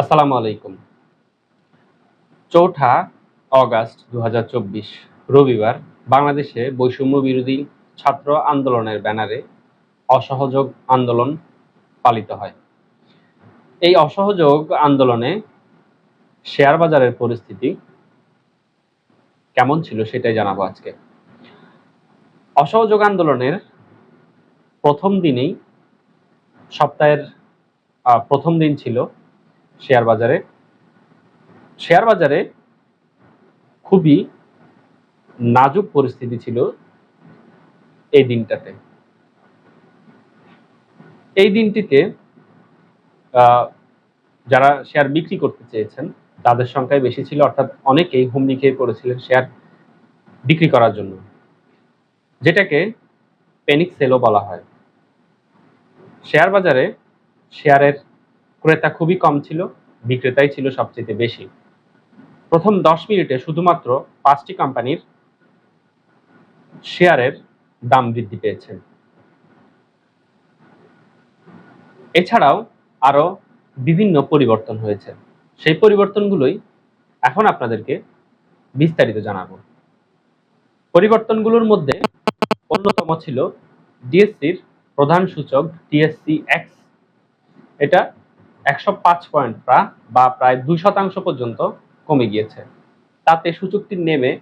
আসসালামু আলাইকুম। চৌঠা অগাস্ট দু হাজার চব্বিশ, রবিবার বাংলাদেশে বৈষম্য বিরোধী ছাত্র আন্দোলনের ব্যানারে অসহযোগ আন্দোলন পালিত হয়। এই অসহযোগ আন্দোলনে শেয়ার বাজারের পরিস্থিতি কেমন ছিল সেটাই জানাব আজকে। অসহযোগ আন্দোলনের প্রথম দিনেই সপ্তাহের প্রথম দিন ছিল শেয়ার বাজারে। শেয়ার বাজারে খুবই নাজুক পরিস্থিতি ছিল এই দিনটাতে। এই দিনটিতে যারা শেয়ার বিক্রি করতে চেয়েছেন, তাদের সংখ্যাই বেশি ছিল, অর্থাৎ অনেকেই হুমড়ি খেয়ে পড়েছিলেন শেয়ার বিক্রি করার জন্য। যেটাকে পেনিক সেলও বলা হয়। শেয়ার বাজারে শেয়ারের ক্রেতা খুবই কম ছিল, বিক্রেতাই ছিল সবচেয়ে বেশি। প্রথম দশ মিনিটে শুধুমাত্র পাঁচটি কোম্পানির শেয়ারের দাম বৃদ্ধি পেয়েছে। এছাড়াও আরও বিভিন্ন পরিবর্তন হয়েছে। সেই পরিবর্তনগুলোই এখন আপনাদেরকে বিস্তারিত জানাব। পরিবর্তনগুলোর মধ্যে অন্যতম ছিল ডিএসসির প্রধান সূচক ডিএসসি এক্স এটা একশো পাঁচ পয়েন্ট বা প্রায় দুই শতাংশ পর্যন্ত কমে গিয়েছে। তাতে সূচকটি নেমে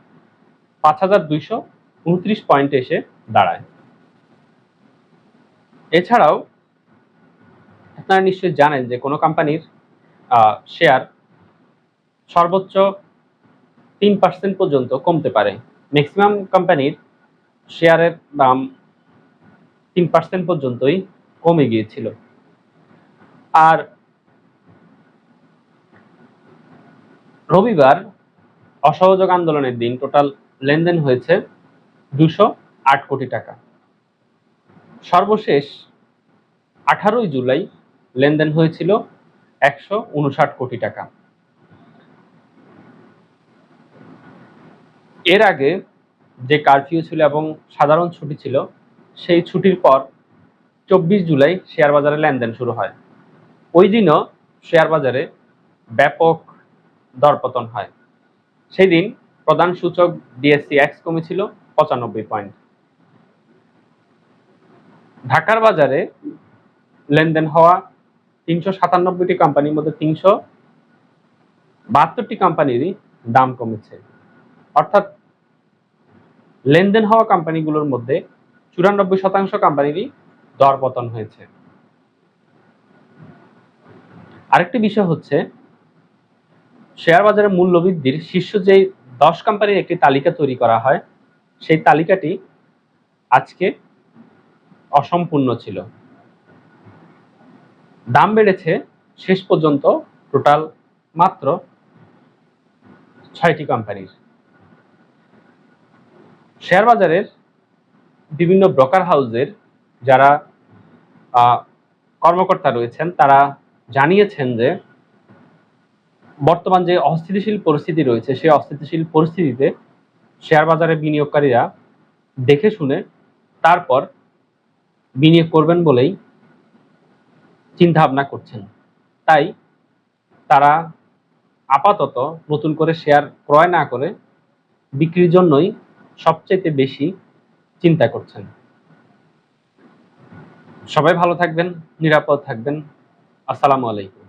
পাঁচ হাজার দুইশো উনত্রিশ পয়েন্টে এসে দাঁড়ায়। এছাড়াও, আপনারা নিশ্চয়ই জানেন যে কোনো কোম্পানির শেয়ার সর্বোচ্চ তিন পার্সেন্ট পর্যন্ত কমতে পারে। ম্যাক্সিমাম কোম্পানির শেয়ারের দাম তিন পার্সেন্ট পর্যন্তই কমে গিয়েছিল। আর রবিবার অসহযোগ আন্দোলনের দিন। টোটাল লেনদেন হয়েছে দুশো আট কোটি টাকা। সর্বশেষ আঠারোই জুলাই লেনদেন হয়েছিল একশো উনষাট কোটি টাকা। এর আগে যে কারফিউ ছিল এবং সাধারণ ছুটি ছিল, সেই ছুটির পর চব্বিশ জুলাই শেয়ার বাজারে লেনদেন শুরু হয়। ওই দিনও শেয়ার বাজারে ব্যাপক দরপতন হয়। সেই দিন প্রধান সূচক ডিএসসি এক্স কমেছিল পঁচানব্বই পয়েন্ট। ঢাকার বাজারে লেনদেন হওয়া তিনশো সাতানব্বইটি কোম্পানির মধ্যে তিনশো বাহাত্তরটি কোম্পানিরই দাম কমেছে। অর্থাৎ লেনদেন হওয়া কোম্পানিগুলোর মধ্যে চুরানব্বই শতাংশ কোম্পানিরই দরপতন হয়েছে। আরেকটি বিষয় হচ্ছে শেয়ার বাজারের মূল্য বৃদ্ধির শীর্ষ যে দশ কোম্পানির একটি তালিকা তৈরি করা হয়, সেই তালিকাটি আজকে অসম্পূর্ণ ছিল। দাম বেড়েছে শেষ পর্যন্ত টোটাল মাত্র ছয়টি কোম্পানির শেয়ার বাজারের বিভিন্ন ব্রোকার হাউসের যারা কর্মকর্তা রয়েছেন, তারা জানিয়েছেন যে বর্তমান যে অস্থিতিশীল পরিস্থিতি রয়েছে, সেই অস্থিতিশীল পরিস্থিতিতে শেয়ার বাজারে বিনিয়োগকারীরা দেখে শুনে তারপর বিনিয়োগ করবেন বলেই চিন্তা ভাবনা করছেন। তাই তারা আপাতত নতুন করে শেয়ার ক্রয় না করে বিক্রির জন্যই সবচেয়ে বেশি চিন্তা করছেন। সবাই ভালো থাকবেন, নিরাপদ থাকবেন। আসসালামু আলাইকুম।